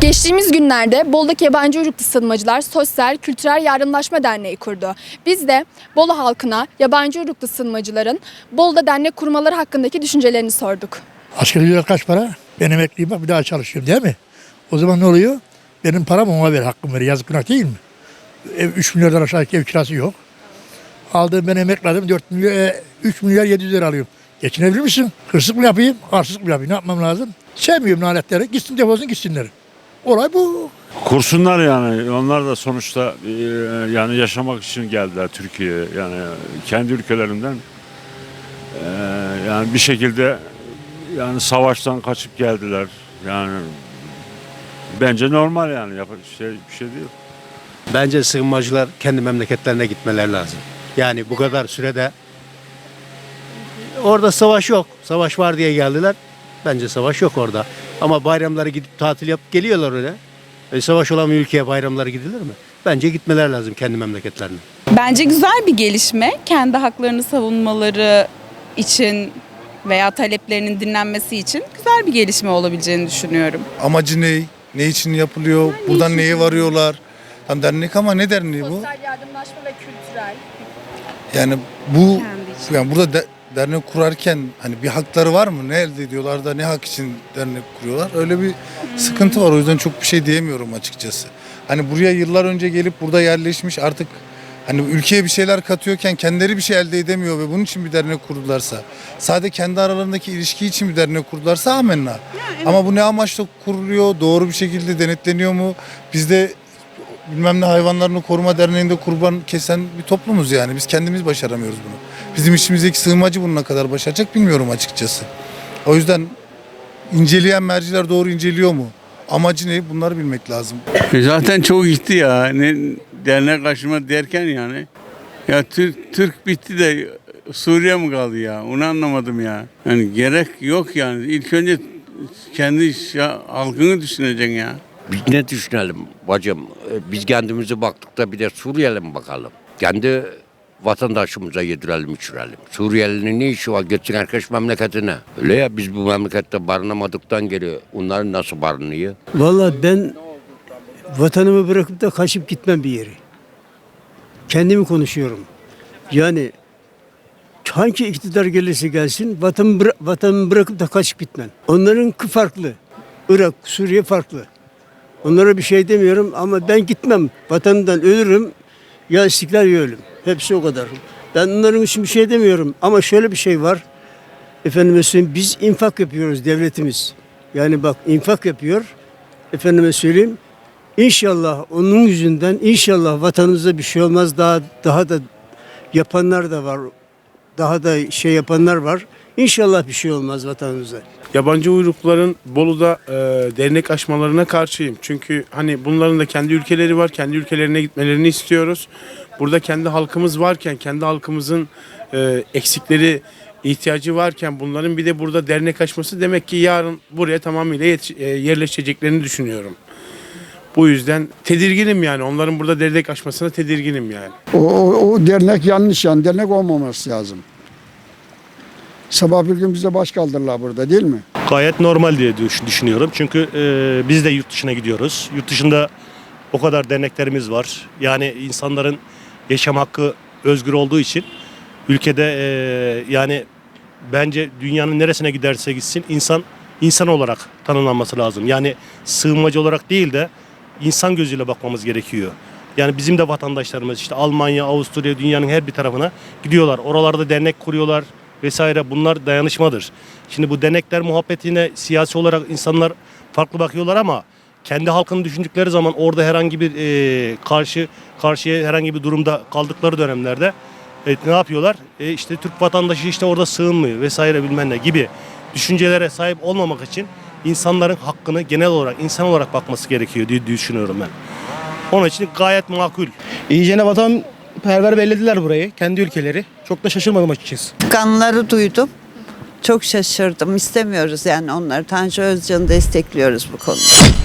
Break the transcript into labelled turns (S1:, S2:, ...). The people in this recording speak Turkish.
S1: Geçtiğimiz günlerde Bolu'daki yabancı uyruklu sığınmacılar Sosyal Kültürel Yardımlaşma Derneği kurdu. Biz de Bolu halkına yabancı uyruklu sığınmacıların Bolu'da dernek kurmaları hakkındaki düşüncelerini sorduk.
S2: Asgari ücret kaç para? Ben emekliyim bak bir daha çalışıyorum değil mi? O zaman ne oluyor? Benim param ona ver, hakkım ver. Yazık günah değil mi? Ev 3 milyardan aşağı ev kirası yok. Aldığım ben emekledim 4 milyar, e, 3 milyar 700 lira alıyorum. Geçinebilir misin? Hırsızlık mı yapayım? Hırsızlık mı yapayım? Ne yapmam lazım? Sevmiyorum lanetleri. Gitsin defolsun gitsinler. Olay bu.
S3: Kursunlar yani. Onlar da sonuçta e, yani yaşamak için geldiler Türkiye'ye. Yani kendi ülkelerinden e, yani bir şekilde yani savaştan kaçıp geldiler. Yani bence normal yani yapacak şey bir şey değil.
S4: Bence sığınmacılar kendi memleketlerine gitmeleri lazım. Yani bu kadar sürede orada savaş yok. Savaş var diye geldiler. Bence savaş yok orada. Ama bayramları gidip tatil yapıp geliyorlar öyle. E, savaş olan bir ülkeye bayramları gidilir mi? Bence gitmeler lazım kendi memleketlerine.
S5: Bence güzel bir gelişme. Kendi haklarını savunmaları için veya taleplerinin dinlenmesi için güzel bir gelişme olabileceğini düşünüyorum.
S6: Amacı ne? Ne için yapılıyor? Buradan neye varıyorlar? Tam dernek ama ne derneği bu?
S1: Yardımlaşma ve Kültürel.
S6: Yani bu yani burada de- dernek kurarken hani bir hakları var mı? Ne elde ediyorlar da ne hak için dernek kuruyorlar? Öyle bir sıkıntı var. O yüzden çok bir şey diyemiyorum açıkçası. Hani buraya yıllar önce gelip burada yerleşmiş artık hani ülkeye bir şeyler katıyorken kendileri bir şey elde edemiyor ve bunun için bir dernek kurdularsa sadece kendi aralarındaki ilişki için bir dernek kurdularsa amenna. Ama bu ne amaçla kuruluyor? Doğru bir şekilde denetleniyor mu? Bizde bilmem ne hayvanlarını koruma derneğinde kurban kesen bir toplumuz yani. Biz kendimiz başaramıyoruz bunu. Bizim içimizdeki sığınmacı bununla kadar başaracak bilmiyorum açıkçası. O yüzden inceleyen merciler doğru inceliyor mu? Amacı ne? Bunları bilmek lazım.
S7: E Zaten çok gitti ya. Ne dernek aşma derken yani. Ya Türk Türk bitti de Suriye mi kaldı ya? Onu anlamadım ya. Yani gerek yok yani. İlk önce kendi şa- halkını düşüneceksin ya.
S8: Biz ne düşünelim bacım? Ee, Biz kendimize baktık da bir de Suriyeli mi bakalım? Kendi vatandaşımıza yedirelim içirelim. Suriyelinin ne işi var? Gitsin herkes memleketine. Öyle ya biz bu memlekette barınamadıktan geri onların nasıl barınıyor?
S9: Vallahi ben vatanımı bırakıp da kaçıp gitmem bir yere. Kendimi konuşuyorum. Yani hangi iktidar gelirse gelsin vatanımı, bıra- vatanımı bırakıp da kaçıp gitmem. Onlarınki farklı. Irak, Suriye farklı. Onlara bir şey demiyorum ama ben gitmem. Vatanımdan ölürüm ya istiklal ya ölüm. Hepsi o kadar. Ben onların için bir şey demiyorum ama şöyle bir şey var. Efendime söyleyeyim biz infak yapıyoruz devletimiz. Yani bak infak yapıyor. Efendime söyleyeyim. İnşallah onun yüzünden inşallah vatanımıza bir şey olmaz. Daha daha da yapanlar da var. Daha da şey yapanlar var. İnşallah bir şey olmaz vatanımıza.
S10: Yabancı uyrukluların Bolu'da e, dernek açmalarına karşıyım. Çünkü hani bunların da kendi ülkeleri var. Kendi ülkelerine gitmelerini istiyoruz. Burada kendi halkımız varken, kendi halkımızın e, eksikleri, ihtiyacı varken bunların bir de burada dernek açması demek ki yarın buraya tamamıyla e, yerleşeceklerini düşünüyorum. Bu yüzden tedirginim yani. Onların burada dernek açmasına tedirginim yani.
S11: O, o, o dernek yanlış yani. Dernek olmaması lazım. Sabah bir gün bize baş kaldırırlar burada değil mi?
S12: Gayet normal diye düş- düşünüyorum. Çünkü e, biz de yurt dışına gidiyoruz. Yurt dışında o kadar derneklerimiz var. Yani insanların yaşam hakkı özgür olduğu için ülkede e, yani bence dünyanın neresine giderse gitsin insan insan olarak tanımlanması lazım. Yani sığınmacı olarak değil de insan gözüyle bakmamız gerekiyor. Yani bizim de vatandaşlarımız işte Almanya, Avusturya, dünyanın her bir tarafına gidiyorlar. Oralarda dernek kuruyorlar vesaire. Bunlar dayanışmadır. Şimdi bu dernekler muhabbetine siyasi olarak insanlar farklı bakıyorlar ama kendi halkını düşündükleri zaman orada herhangi bir e, karşı karşıya herhangi bir durumda kaldıkları dönemlerde e, ne yapıyorlar? E, işte Türk vatandaşı işte orada sığınmıyor vesaire bilmem ne gibi düşüncelere sahip olmamak için insanların hakkını genel olarak insan olarak bakması gerekiyor diye düşünüyorum ben. Onun için gayet makul.
S9: İyicene vatanperver bellediler burayı. Kendi ülkeleri. Çok da şaşırmadım açıkçası.
S13: Kanları duydum. Çok şaşırdım. İstemiyoruz yani onları. Tanju Özcan'ı destekliyoruz bu konuda.